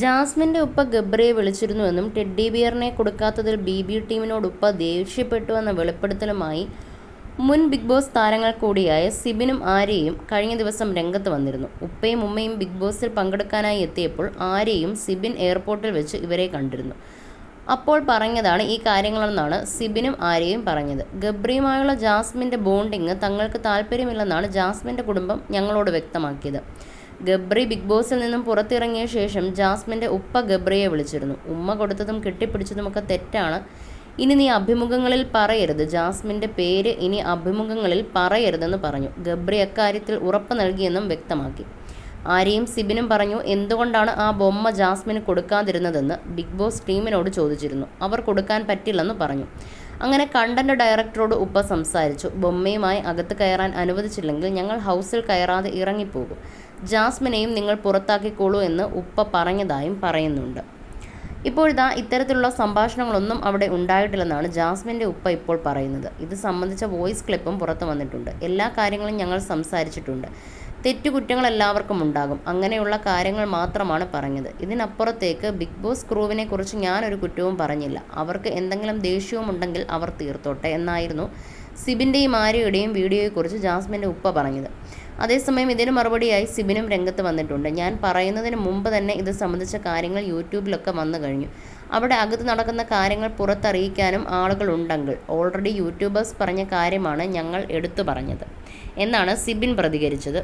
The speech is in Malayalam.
ജാസ്മിന്റെ ഉപ്പ ഗബ്രിയെ വിളിച്ചിരുന്നുവെന്നും ടെഡ്ഡി ബിയറിനെ കൊടുക്കാത്തതിൽ ബി ബി ടീമിനോട് ഉപ്പ ദേഷ്യപ്പെട്ടുവെന്ന വെളിപ്പെടുത്തലുമായി മുൻ ബിഗ് ബോസ് താരങ്ങൾ കൂടിയായ സിബിനും ആര്യയും കഴിഞ്ഞ ദിവസം രംഗത്ത് വന്നിരുന്നു. ഉപ്പയും ഉമ്മയും ബിഗ് ബോസിൽ പങ്കെടുക്കാനായി എത്തിയപ്പോൾ ആര്യയും സിബിൻ എയർപോർട്ടിൽ വെച്ച് ഇവരെ കണ്ടിരുന്നു. അപ്പോൾ പറഞ്ഞതാണ് ഈ കാര്യങ്ങളെന്നാണ് സിബിനും ആര്യയും പറഞ്ഞത്. ഗബ്രിയുമായുള്ള ജാസ്മിന്റെ ബോണ്ടിങ് തങ്ങൾക്ക് താല്പര്യമില്ലെന്നാണ് ജാസ്മിന്റെ കുടുംബം ഞങ്ങളോട് വ്യക്തമാക്കിയത്. ഗബ്രി ബിഗ് ബോസിൽ നിന്നും പുറത്തിറങ്ങിയ ശേഷം ജാസ്മിന്റെ ഉപ്പ ഗബ്രിയെ വിളിച്ചിരുന്നു. ഉമ്മ കൊടുത്തതും കെട്ടിപ്പിടിച്ചതുമൊക്കെ തെറ്റാണ്. ഇനി നീ അഭിമുഖങ്ങളിൽ പറയരുത്. ജാസ്മിന്റെ പേര് ഇനി അഭിമുഖങ്ങളിൽ പറയരുതെന്ന് പറഞ്ഞു. ഗബ്രി അക്കാര്യത്തിൽ ഉറപ്പ് നൽകിയെന്നും വ്യക്തമാക്കി. ആരെയും സിബിനും പറഞ്ഞു എന്തുകൊണ്ടാണ് ആ ബൊമ്മ ജാസ്മിന് കൊടുക്കാതിരുന്നതെന്ന്? ബിഗ് ബോസ് ടീമിനോട് ചോദിച്ചിരുന്നു. അവർ കൊടുക്കാൻ പറ്റില്ലെന്ന് പറഞ്ഞു. അങ്ങനെ കണ്ടന്റ് ഡയറക്ടറോട് ഉപ്പ സംസാരിച്ചു. ബൊമ്മയുമായി അകത്ത് കയറാൻ അനുവദിച്ചില്ലെങ്കിൽ ഞങ്ങൾ ഹൗസിൽ കയറാതെ ഇറങ്ങിപ്പോകും. ജാസ്മിനെയും നിങ്ങൾ പുറത്താക്കിക്കോളൂ എന്ന് ഉപ്പ പറഞ്ഞതായും പറയുന്നുണ്ട്. ഇപ്പോഴിതാ ഇത്തരത്തിലുള്ള സംഭാഷണങ്ങളൊന്നും അവിടെ ഉണ്ടായിട്ടില്ലെന്നാണ് ജാസ്മിന്റെ ഉപ്പ ഇപ്പോൾ പറയുന്നത്. ഇത് സംബന്ധിച്ച വോയിസ് ക്ലിപ്പും പുറത്തു വന്നിട്ടുണ്ട്. എല്ലാ കാര്യങ്ങളും ഞങ്ങൾ സംസാരിച്ചിട്ടുണ്ട്. തെറ്റുകുറ്റങ്ങൾ എല്ലാവർക്കും ഉണ്ടാകും അങ്ങനെയുള്ള കാര്യങ്ങൾ മാത്രമാണ് പറഞ്ഞത്. ഇതിനപ്പുറത്തേക്ക് ബിഗ് ബോസ് ക്രൂവിനെ കുറിച്ച് ഞാനൊരു കുറ്റവും പറഞ്ഞില്ല. അവർക്ക് എന്തെങ്കിലും ദേഷ്യവും ഉണ്ടെങ്കിൽ അവർ തീർത്തോട്ടെ എന്നായിരുന്നു സിബിന്റെയും ആര്യയുടെയും വീഡിയോയെക്കുറിച്ച് ജാസ്മിന്റെ ഉപ്പ പറഞ്ഞത്. അതേസമയം ഇതിന് മറുപടിയായി സിബിനും രംഗത്ത് വന്നിട്ടുണ്ട്. ഞാൻ പറയുന്നതിന് മുമ്പ് തന്നെ ഇത് സംബന്ധിച്ച കാര്യങ്ങൾ യൂട്യൂബിലൊക്കെ വന്നു കഴിഞ്ഞു. അവിടെ അകത്ത് നടക്കുന്ന കാര്യങ്ങൾ പുറത്തറിയിക്കാനും ആളുകളുണ്ടെങ്കിൽ ഓൾറെഡി യൂട്യൂബേഴ്സ് പറഞ്ഞ കാര്യമാണ് ഞങ്ങൾ എടുത്തു പറഞ്ഞത്. എന്നാണ് സിബിൻ പ്രതികരിച്ചത്.